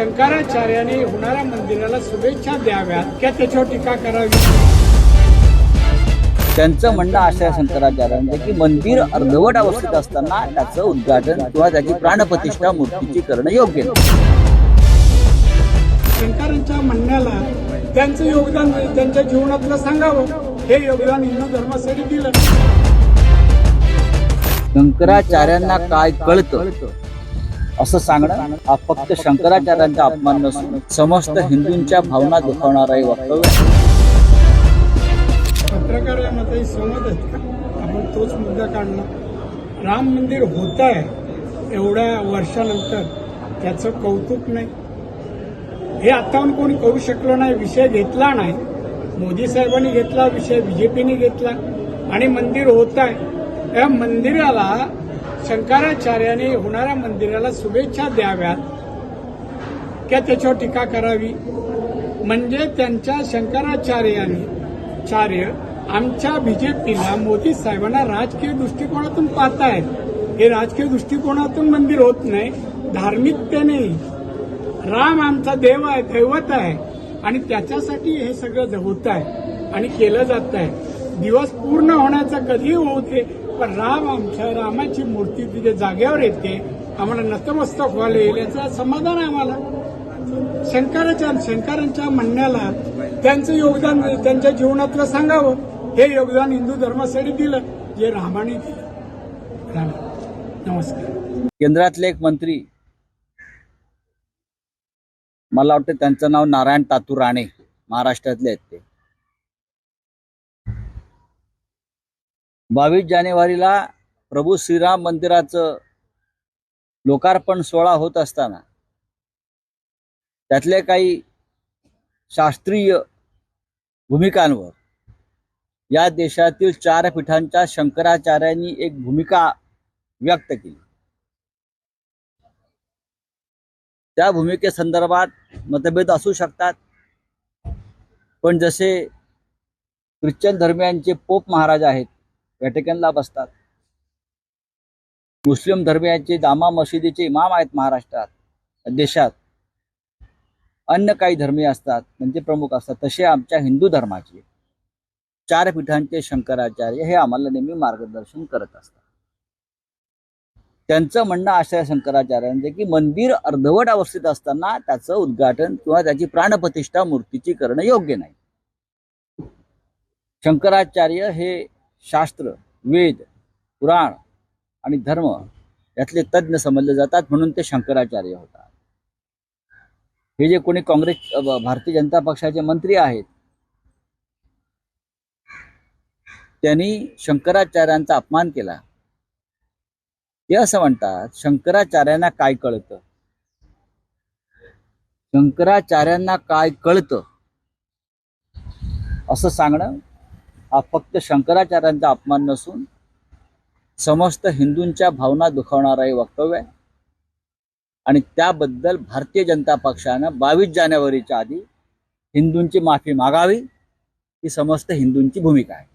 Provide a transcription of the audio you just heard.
शंकराचार्याने होणाऱ्या मंदिराला शुभेच्छा द्याव्यात. किंवा त्याच्यावर टीका करावी? त्यांचं म्हणणं असं आहे शंकराचार्यांचं की मंदिर अर्धवट अवस्थेत असताना त्याचं उद्घाटन किंवा त्याची प्राणप्रतिष्ठा मूर्तीची करणं योग्य शंकरांच्या म्हणण्याला त्यांचं योगदान त्यांच्या जीवनातलं सांगावं. हे योगदान हिंदू धर्मासाठी दिलं. शंकराचार्यांना काय कळतं? असं सांगणं हा फक्त शंकराचार्यांचा अपमान नसून समस्त हिंदूंच्या भावना दुखावणारा हे वक्तव्य आहे. पत्रकार सहमत आपण तोच मुद्दा काढणं राम मंदिर होत आहे एवढ्या वर्षानंतर. त्याचं कौतुक नाही. हे आताहून कोणी करू शकलो नाही विषय घेतला नाही. मोदी साहेबांनी घेतला विषय बीजेपीने घेतला. आणि मंदिर होत आहे या मंदिराला शंकराचार्याने होणाऱ्या मंदिराला शुभेच्छा द्याव्यात. किंवा त्याच्यावर टीका करावी. म्हणजे त्यांच्या शंकराचार्याने चार्य आमच्या बीजेपीला मोदी साहेबांना राजकीय दृष्टिकोनातून पाहतायत. हे राजकीय दृष्टिकोनातून मंदिर होत नाही धार्मिकतेने राम आमचा देव आहे दैवत आहे. आणि त्याच्यासाठी हे सगळं होत आहे आणि केलं जात आहे. दिवस पूर्ण होण्याचा कधीही होऊ दे पण राम आमच्या रामाची मूर्ती तिथे जागेवर येते. आम्हाला नतमस्तक व्हायला येईल याचं समाधान आहे आम्हाला. शंकराच्या शंकरांच्या म्हणण्याला त्यांचं योगदान त्यांच्या जीवनातलं सांगावं. हे योगदान हिंदू धर्मासाठी दिलं जे रामाने दिलं. नमस्कार. केंद्रातले एक मंत्री. मला वाटतं त्यांचं नाव नारायण तातू राणे महाराष्ट्रातले आहेत ते. बावीस जानेवारीला प्रभू श्रीराम मंदिराचं लोकार्पण सोहळा होत असताना त्यातल्या काही शास्त्रीय भूमिकांवर या देशातील चार पीठांच्या शंकराचार्यांनी एक भूमिका व्यक्त केली. त्या भूमिकेसंदर्भात मतभेद असू शकतात पण जसे ख्रिश्चन धर्मियांचे पोप महाराज आहेत व्हॅटिकनला बसतात. मुस्लिम धर्मियांचे जामा मशिदीचे इमाम आहेत महाराष्ट्रात देशात. अन्य काही धर्मीय असतात म्हणजे प्रमुख असतात तसे आमच्या हिंदू धर्माचे. चार पीठांचे शंकराचार्य हे आम्हाला नेहमी मार्गदर्शन करत असतात. त्यांचं म्हणणं आश्रय आहे शंकराचार्यांचं की मंदिर अर्धवट अवस्थेत असताना त्याचं उद्घाटन किंवा त्याची प्राणप्रतिष्ठा मूर्तीची करणं योग्य नाही. शंकराचार्य हे शास्त्र वेद पुराण आणि धर्म यातले तज्ज्ञ समजले जातात म्हणून ते शंकराचार्य होतात. हे जे कोणी काँग्रेस भारतीय जनता पक्षाचे मंत्री आहेत त्यांनी शंकराचार्यांचा अपमान केला. ते असं म्हणतात शंकराचार्यांना काय कळतं? शंकराचार्यांना काय कळतं? असं सांगणं हा फक्त शंकराचार्यांचा अपमान नसून समस्त हिंदूंच्या भावना दुखावणारा हे वक्तव्य आहे. आणि त्याबद्दल भारतीय जनता पक्षानं बावीस जानेवारीच्या आधी हिंदूंची माफी मागावी ही समस्त हिंदूंची भूमिका आहे.